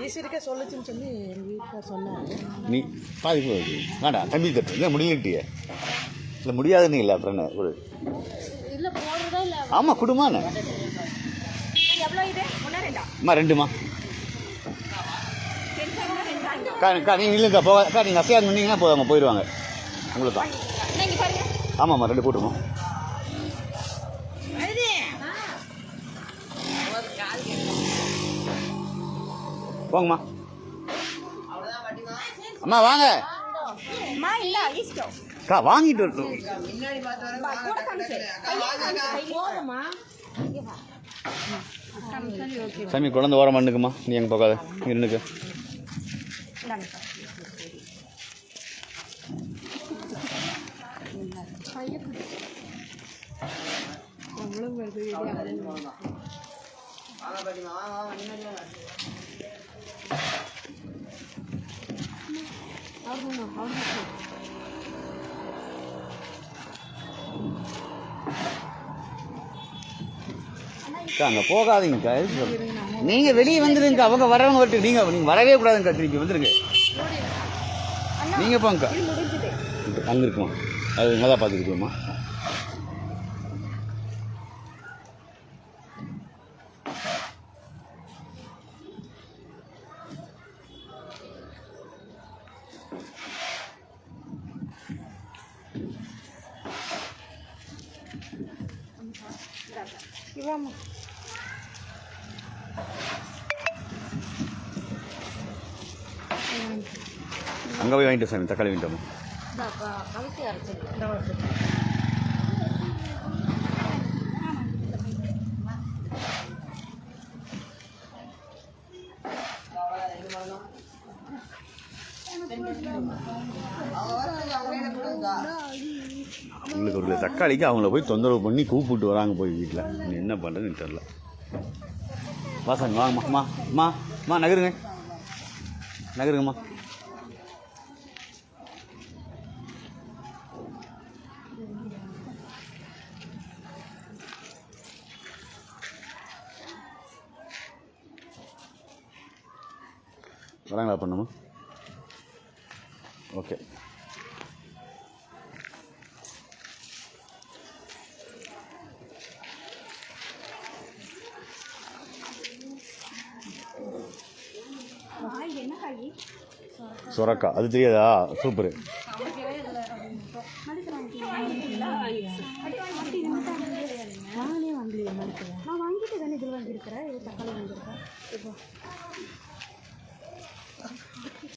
ஈஸ்வரிக்கா சொல்லுச்சுன்னு சொல்லி எங்கள் வீட்டில் சொன்னாங்க நீ பாதி போகுது வேண்டாம் தம்பி தட்டு இல்லை முடியலட்டியே? இல்லை முடியாதுன்னு இல்லை அப்புறம் இல்லை போடுறதா இல்லை? ஆமாம் குடுமாண்ணே எவ்வளோ இது? ஒன்றா ரெண்டா? அம்மா ரெண்டுமா. அக்கா நீங்கள் இல்லைக்கா போக அக்கா நீங்கள் அசையாது பண்ணீங்கன்னா போதும் அவங்க போயிடுவாங்க உங்களுக்கு தான் ஆமாம்மா ரெண்டு போட்டுமா போங்கம்மா. அம்மா வாங்க. அக்கா வாங்கிட்டு வரட்டும். சாமி குழந்தை ஓரம் பண்ணுக்குமா நீ எங்கே போகாத? அக்கா அங்கே போகாதீங்கக்கா நீங்கள் வெளியே வந்துடுங்க அவங்க வரவங்க வரட்டு நீங்கள் நீங்கள் வரவே கூடாதுங்கக்கா திருப்பி வந்துருங்க. நீங்கள் போங்கக்கா. அங்கே இருக்குமா அது நல்லா பார்த்துக்கிட்டோமா இவாமா அங்கே போய் வாங்கிட்டு சாமி தக்காளி வாங்கிட்டோமா அரைச்சி அவங்களுக்கு ஒரு தக்காளிக்கு அவங்கள போய் தொந்தரவு பண்ணி கூப்பிட்டு வராங்க போய் வீட்டில் நீ என்ன பண்ணுறதுன்னு தெரில வாசன் வாங்கம்மா அம்மா அம்மா அம்மா நகருங்க. நகருங்கம்மா. வராங்களா பண்ணுமா ஓகே. சொரக்கா. அது தெரியாதா? சூப்பர். நான் வாங்கிட்டு தானே இதில் வாங்கியிருக்கிறேன். இது தக்காளி வாங்கியிருக்கேன். இப்போ